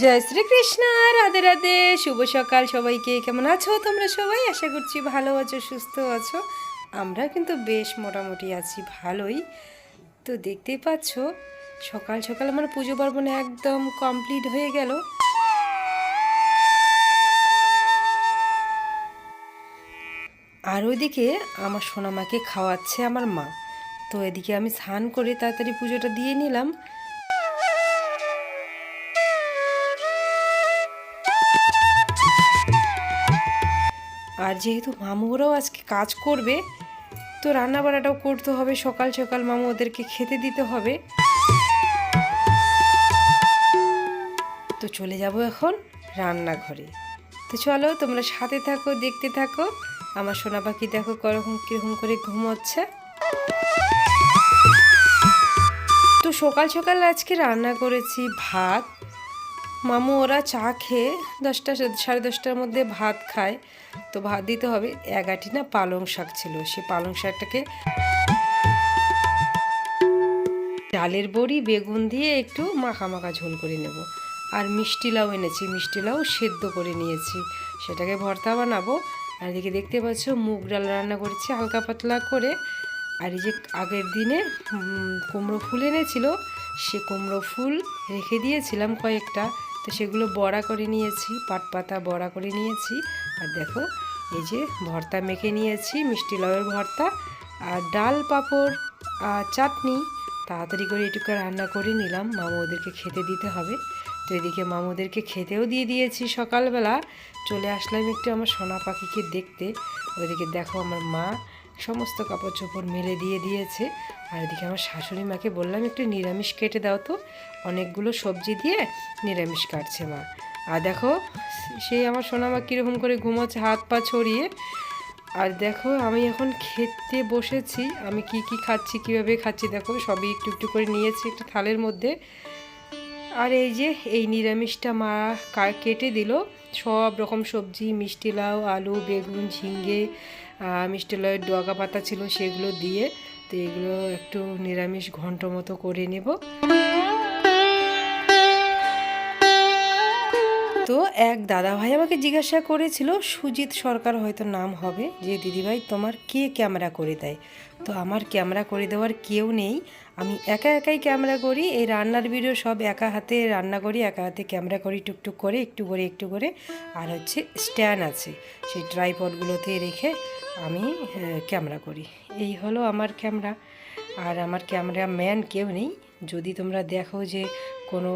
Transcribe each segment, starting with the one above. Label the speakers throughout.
Speaker 1: জয় শ্রীকৃষ্ণ, রাধে রাধে, শুভ সকাল সবাইকে। কেমন আছো তোমরা সবাই? আশা করছি ভালো আছো, সুস্থ আছো। আমরা কিন্তু বেশ মোটামুটি আছি, ভালোই। তো দেখতেই পাচ্ছ, সকাল সকাল আমার পুজো পার্বণ একদম কমপ্লিট হয়ে গেল। আর ওইদিকে আমার সোনামাকে খাওয়াচ্ছে আমার মা। তো এদিকে আমি স্নান করে তাড়াতাড়ি পুজোটা দিয়ে নিলাম। আর যেহেতু মামু ওরাও আজকে কাজ করবে, তো রান্না বান্নাটাও করতে হবে। সকাল সকাল মামু ওদেরকে খেতে দিতে হবে। তো চলে যাব এখন রান্নাঘরে। তো চলো তোমরা সাথে থাকো, দেখতে থাকো। আমার সোনা পাখি দেখো করকম কীরকম করে ঘুমোচ্ছে। তো সকাল সকাল আজকে রান্না করেছি ভাত মামু, ওরা চা খেয়ে দশটা সাড়ে দশটার মধ্যে ভাত খায়। তো ভাত দিতে হবে এগাটি না পালং শাক ছিল, সে পালং শাকটাকে ডালের বড়ি, বেগুন দিয়ে একটু মাখা মাখা ঝোল করে নেব। আর মিষ্টি লাউ এনেছি, মিষ্টি লাউ সেদ্ধ করে নিয়েছি। সেটাকে ভর্তা বানাবো। আর এদিকে দেখতে পাচ্ছ, মুগ ডাল রান্না করেছি হালকা পাতলা করে। আর এই যে আগের দিনে কুমড়ো ফুল এনেছিল, সে কুমড়ো ফুল রেখে দিয়েছিলাম কয়েকটা। তো সেগুলো বড়া করে নিয়েছি, পাট পাতা বড়া করে নিয়েছি। আর দেখো, এই যে ভর্তা মেখে নিয়েছি, মিষ্টি লাউয়ের ভর্তা আর ডাল, পাঁপড় আর চাটনি। তাড়াতাড়ি করে এটুকু রান্না করে নিলাম, মামু ওদেরকে খেতে দিতে হবে। তো এদিকে মামুদেরকে খেতেও দিয়ে দিয়েছি সকালবেলা। চলে আসলাম একটু আমার সোনা পাখিকে দেখতে। ওইদিকে দেখো আমার মা সমস্ত কাপড় চোপড় মেলে দিয়ে দিয়েছে। আর এদিকে আমার শাশুড়ি মাকে বললাম, একটু নিরামিষ কেটে দাও তো। অনেকগুলো সবজি দিয়ে নিরামিষ কাটছে মা। আর দেখো সেই আমার সোনা মা কীরকম করে ঘুমোচ্ছে, হাত পা ছড়িয়ে। আর দেখো, আমি এখন খেতে বসেছি। আমি কি কি খাচ্ছি, কীভাবে খাচ্ছি, দেখো, সবই একটু একটু করে নিয়েছি একটা থালের মধ্যে। আর এই যে, এই নিরামিষটা মা কেটে দিল। সব রকম সবজি, মিষ্টি লাউ, আলু, বেগুন ঝিঙ্গে মিষ্টি লয়ের ডগা পাতা ছিল সেগুলো দিয়ে তো এগুলো একটু নিরামিষ ঘন্ট মতো করে নেব। তো এক দাদা ভাই আমাকে জিজ্ঞাসা করেছিল, সুজিত সরকার হয়তো নাম হবে, যে দিদিভাই তোমার কে ক্যামেরা করে দেয়? তো আমার ক্যামেরা করে দেওয়ার কেউ নেই। আমি একা একাই ক্যামেরা করি, এই রান্নার ভিডিও সব একা হাতে রান্না করি, একা হাতে ক্যামেরা করি, টুকটুক করে, একটু করে একটু করে। আর হচ্ছে স্ট্যান্ড আছে, সেই ট্রাইপডগুলোতে রেখে আমি ক্যামেরা করি। এই হলো আমার ক্যামেরা। আর আমার ক্যামেরা ম্যান কেউ নেই। যদি তোমরা দেখো যে কোনো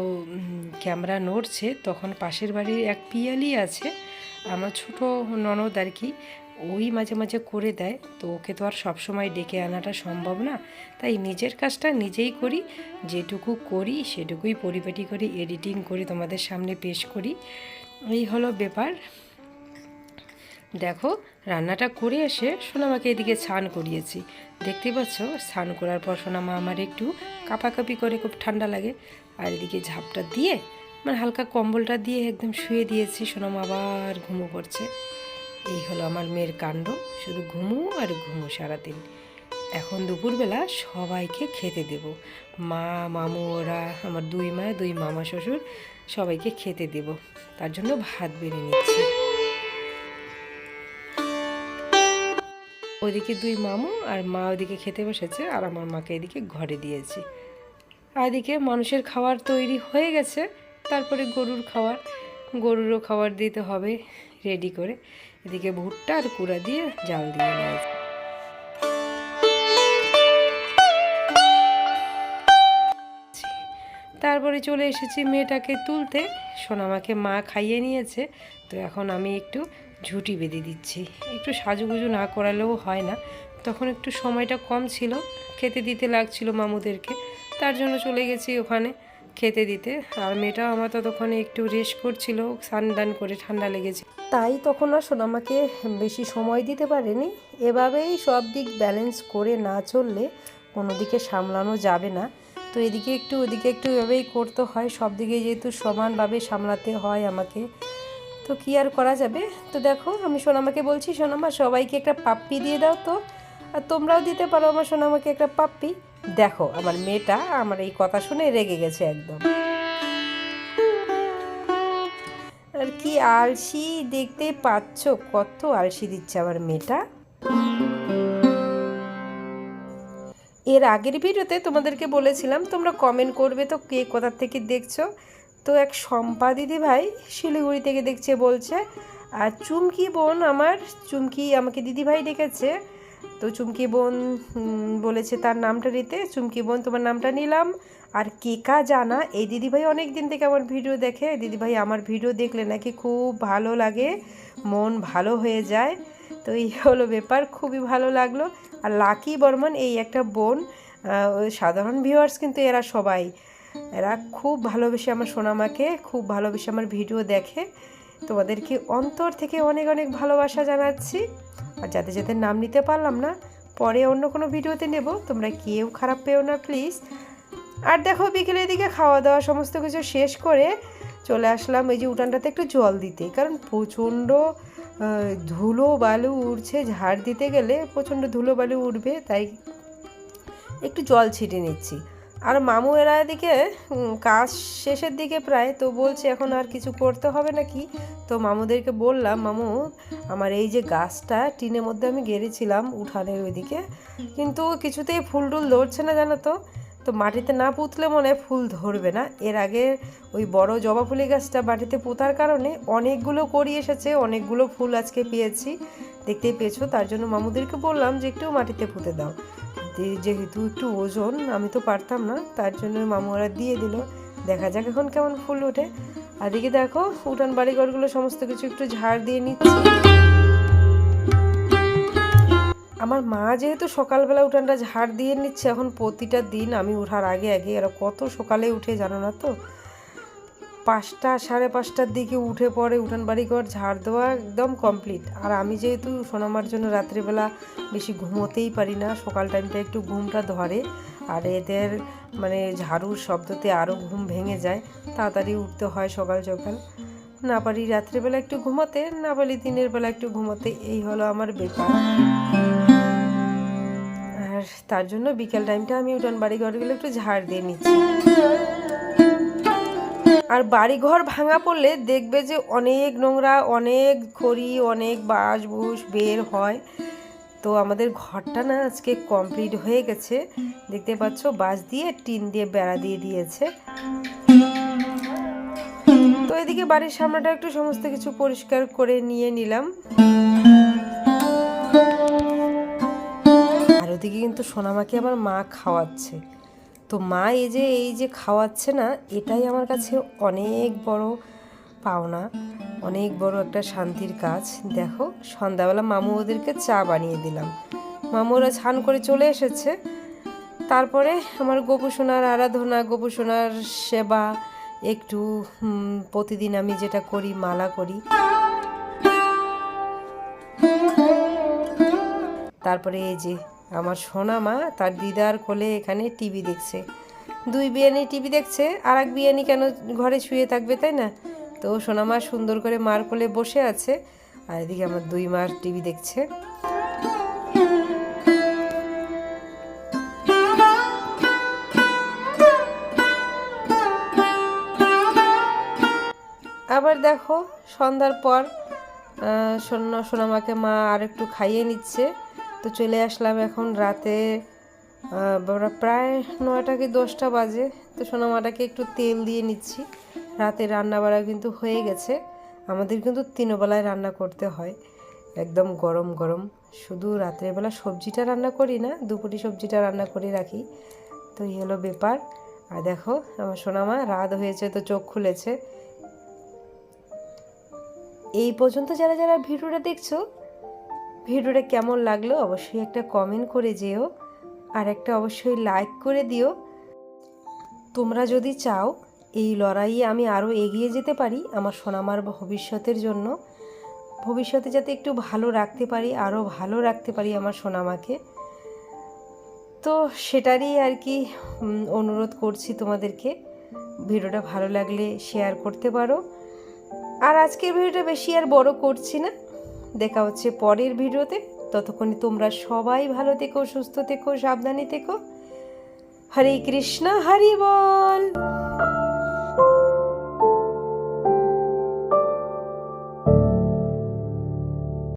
Speaker 1: ক্যামেরা নড়ছে, তখন পাশের বাড়ির এক পিয়ালি আছে, আমার ছোট ননদ আর কি, ওই মাঝে মাঝে করে দেয়, তো ওকে তো আর সবসময় ডেকে আনাটা সম্ভব না, তাই নিজের কাজটা নিজেই করি, যেটুকু করি সেটুকুই পরিপাটি করে এডিটিং করে তোমাদের সামনে পেশ করি, এই হলো ব্যাপার। দেখো, রান্নাটা করে এসে সোনামাকে এদিকে স্নান করিয়েছি। দেখতে পাচ্ছ, স্নান করার পর সোনামা আমার একটু কাঁপাকাপি করে, খুব ঠান্ডা লাগে। আর এদিকে ঝাপটা দিয়ে মানে হালকা কম্বলটা দিয়ে একদম শুয়ে দিয়েছি, সোনামা আবার ঘুমো করছে এই হলো আমার মেয়ের কাণ্ড, শুধু ঘুমু আর ঘুমু সারাদিন। এখন দুপুরবেলা সবাইকে খেতে দেব। মা, মামু, ওরা, আমার দুই মা, দুই মামা, শ্বশুর, সবাইকে খেতে দেব। তার জন্য ভাত বেড়ে নিচ্ছি। ওদিকে দুই মামু আর মা ওদিকে খেতে বসেছে আর আমার মাকে এদিকে ঘরে দিয়েছি। আর এদিকে মানুষের খাবার তৈরি হয়ে গেছে, তারপরে গরুর খাবার গরুরও খাবার দিতে হবে রেডি করে। এদিকে ভুট্টা আর কুড়া দিয়ে জাল দিয়ে নিয়েছি। তারপরে চলে এসেছি মেয়েটাকে তুলতে। সোনামাকে মা খাইয়ে নিয়েছে। তো এখন আমি একটু ঝুঁটি বেঁধে দিচ্ছি। একটু সাজুগুজু না করালেও হয় না। তখন একটু সময়টা কম ছিল, খেতে দিতে লাগছিল মামুদেরকে। তার জন্য চলে গেছি ওখানে খেতে দিতে। আর মেয়েটাও আমার ততক্ষণে একটু রেস্ট করছিল স্নান দান করে ঠান্ডা লেগেছে। তাই তখন আর সোনামাকে বেশি সময় দিতে পারেনি। এভাবেই সব দিক ব্যালেন্স করে না চললে কোনো দিকে সামলানো যাবে না। তো এদিকে একটু ওদিকে একটু এভাবেই করতে হয়। সব দিকে যেহেতু সমানভাবে সামলাতে হয় আমাকে। তো কি আর করা যাবে? তো দেখো, আমি সোনামাকে বলছি, সোনামা, সবাইকে একটা পাপ্পি দিয়ে দাও তো। আর তোমরাও দিতে পারো আমার সোনামাকে একটা পাপ্পি। দেখো, আমার মেয়েটা আমার এই কথা শুনে রেগে গেছে একদম। আর কি আলসি দেখতে পাচ্ছ? কত আলসি দিচ্ছে আমার মেয়েটা। এর আগের ভিডিওতে তোমাদেরকে বলেছিলাম, তোমরা কমেন্ট করবে তো কে কোথার থেকে দেখছ। তো এক শম্পা দিদি ভাই শিলিগুড়ি থেকে দেখছে বলছে, আর চুমকি বোন আমার, চুমকি আমাকে দিদি ভাই ডেকেছে। তো চুমকি বোন বলেছে তার নামটা নিতে। চুমকি বোন, তোমার নামটা নিলাম। আর কেকা জানা? এই দিদিভাই অনেক দিন থেকে আমার ভিডিও দেখে। দিদিভাই আমার ভিডিও দেখলে নাকি খুব ভালো লাগে, মন ভালো হয়ে যায়। তো এই হলো ব্যাপার, খুবই ভালো লাগল। আর লাকি বর্মন এই একটা বোন সাধারণ ভিউয়ার্স কিন্তু এরা সবাই। এরা খুব ভালোবেসে আমার সোনামাকে খুব ভালোবেসে আমার ভিডিও দেখে। তোমাদেরকে অন্তর থেকে অনেক অনেক ভালোবাসা জানাচ্ছি। আর যাতে যাতে নাম নিতে পারলাম না, পরে অন্য কোনো ভিডিওতে নেব। তোমরা কেউ খারাপ পেও না প্লিজ আর দেখো, বিকেলের দিকে খাওয়া দাওয়া সমস্ত কিছু শেষ করে চলে আসলাম এই যে উঠানটাতে একটু জল দিতে। কারণ প্রচণ্ড ধুলো বালু উড়ছে। ঝাড় দিতে গেলে প্রচণ্ড ধুলো বালু উঠবে তাই একটু জল ছিটে নিচ্ছি। আর মামু এরা এদিকে কাজ শেষের দিকে প্রায়, তো বলছে এখন আর কিছু করতে হবে নাকি? তো মামুদেরকে বললাম, মামু, আমার এই যে গাছটা, টিনের মধ্যে আমি গেড়েছিলাম উঠানের ওইদিকে, কিন্তু কিছুতেই ফুল টুল ধরছে না জানো তো? তো মাটিতে না পুঁতলে মনে ফুল ধরবে না। এর আগে ওই বড় জবা ফুলি গাছটা মাটিতে পোতার কারণে অনেকগুলো করি এসেছে, অনেকগুলো ফুল আজকে পেয়েছি, দেখতেই পেয়েছ? তার জন্য মামুদেরকে বললাম যে একটু মাটিতে পুঁতে দাও। যে- যেহেতু একটু ওজন, আমি তো পারতাম না, তার জন্য মামুরা দিয়ে দিল। দেখা যাক এখন কেমন ফুল ওঠে। আর এদিকে দেখো উঠান বাড়িঘরগুলো সমস্ত কিছু একটু ঝাড় দিয়ে নিচ্ছি। আমার মা যেহেতু সকালবেলা উঠানটা ঝাড় দিয়ে নিচ্ছে, এখন প্রতিটা দিন আমি উঠার আগে আগে এরা কত সকালে উঠে জানো না তো? পাঁচটা, সাড়ে পাঁচটার দিকে উঠে পড়ে উঠান বাড়ি ঘর ঝাড় দেওয়া একদম কমপ্লিট আর আমি যেহেতু সোনামার জন্য রাত্রিবেলা বেশি ঘুমোতেই পারি না, সকাল টাইমটা একটু ঘুমটা ধরে। আর এদের মানে ঝাড়ুর শব্দতে আরও ঘুম ভেঙে যায়, তাড়াতাড়ি উঠতে হয় সকাল সকাল। না পারি রাত্রিবেলা একটু ঘুমাতে, না পারি দিনের বেলা একটু ঘুমোতে, এই হলো আমার বেকার আর তার জন্য বিকেল টাইমটা আমি উঠান বাড়ি ঘরগুলো একটু ঝাড় দিয়ে নিচ্ছি। আর বাড়িঘর ভাঙা পড়লে দেখবে যে অনেক নোংরা, অনেক খড়ি, অনেক বাঁশ বুস বের হয়। তো আমাদের ঘরটা না আজকে কমপ্লিট হয়ে গেছে। দেখতে পাচ্ছ, বাঁশ দিয়ে টিন দিয়ে বেড়া দিয়ে দিয়েছে। তো এদিকে বাড়ির সামনেটা একটু সমস্ত কিছু পরিষ্কার করে নিয়ে নিলাম। আর ওদিকে কিন্তু সোনামাকে আমার মা খাওয়াচ্ছে। তো মা এই যে এই যে খাওয়াচ্ছে না, এটাই আমার কাছে অনেক বড় পাওনা, অনেক বড় একটা শান্তির কাজ। দেখো, সন্ধ্যাবেলা মামু ওদেরকে চা বানিয়ে দিলাম। মামু ওরা ছান করে চলে এসেছে। তারপরে আমার গোপুসোনার আরাধনা গোপুসোনার সেবা, একটু প্রতিদিন আমি যেটা করি, মালা করি। তারপরে এই যে আমার সোনা মা তার দিদার কোলে এখানে টিভি দেখছে। দুই বিয়ানি টিভি দেখছে আর এক বিয়ানি কেন ঘরে শুয়ে থাকবে, তাই না? তো সোনা মা সুন্দর করে মার কোলে বসে আছে, আর এদিকে আমার দুই মার টিভি দেখছে। আবার দেখো, সন্ধ্যার পর সোনামাকে মা আর একটু খাইয়ে নিচ্ছে। তো চলে আসলাম এখন রাতে প্রায় নয়টা কি দশটা বাজে। তো সোনামাটাকে একটু তেল দিয়ে নিচ্ছি। রাতে রান্না বাড়া কিন্তু হয়ে গেছে। আমাদের কিন্তু তিনবেলায় রান্না করতে হয়। একদম গরম গরম। শুধু রাত্রেবেলা সবজিটা রান্না করি না, দুপুরি সবজিটা রান্না করে রাখি। তো এই হলো ব্যাপার। আর দেখো, আমার সোনামা রাত হয়েছে তো চোখ খুলেছে। এই পর্যন্ত যারা যারা ভিডিওটা দেখছ ভিডিওটা কেমন লাগল অবশ্যই একটা কমেন্ট করে যেও, আর একটা অবশ্যই লাইক করে দিও। তোমরা যদি চাও এই লড়াইয়ে আমি আরও এগিয়ে যেতে পারি আমার সোনামার ভবিষ্যতের জন্য, ভবিষ্যতে যাতে একটু ভালো রাখতে পারি আরও ভালো রাখতে পারি আমার সোনামাকে। তো সেটারই আর কি অনুরোধ করছি তোমাদেরকে। ভিডিওটা ভালো লাগলে শেয়ার করতে পারো। আর আজকের ভিডিওটা বেশি আর বড় করছি না। দেখা হচ্ছে পরের ভিডিওতে। ততক্ষণে তোমরা সবাই ভালো থেকো, সুস্থ থেকো, সাবধানে থেকো। হরে কৃষ্ণ, হরি বল।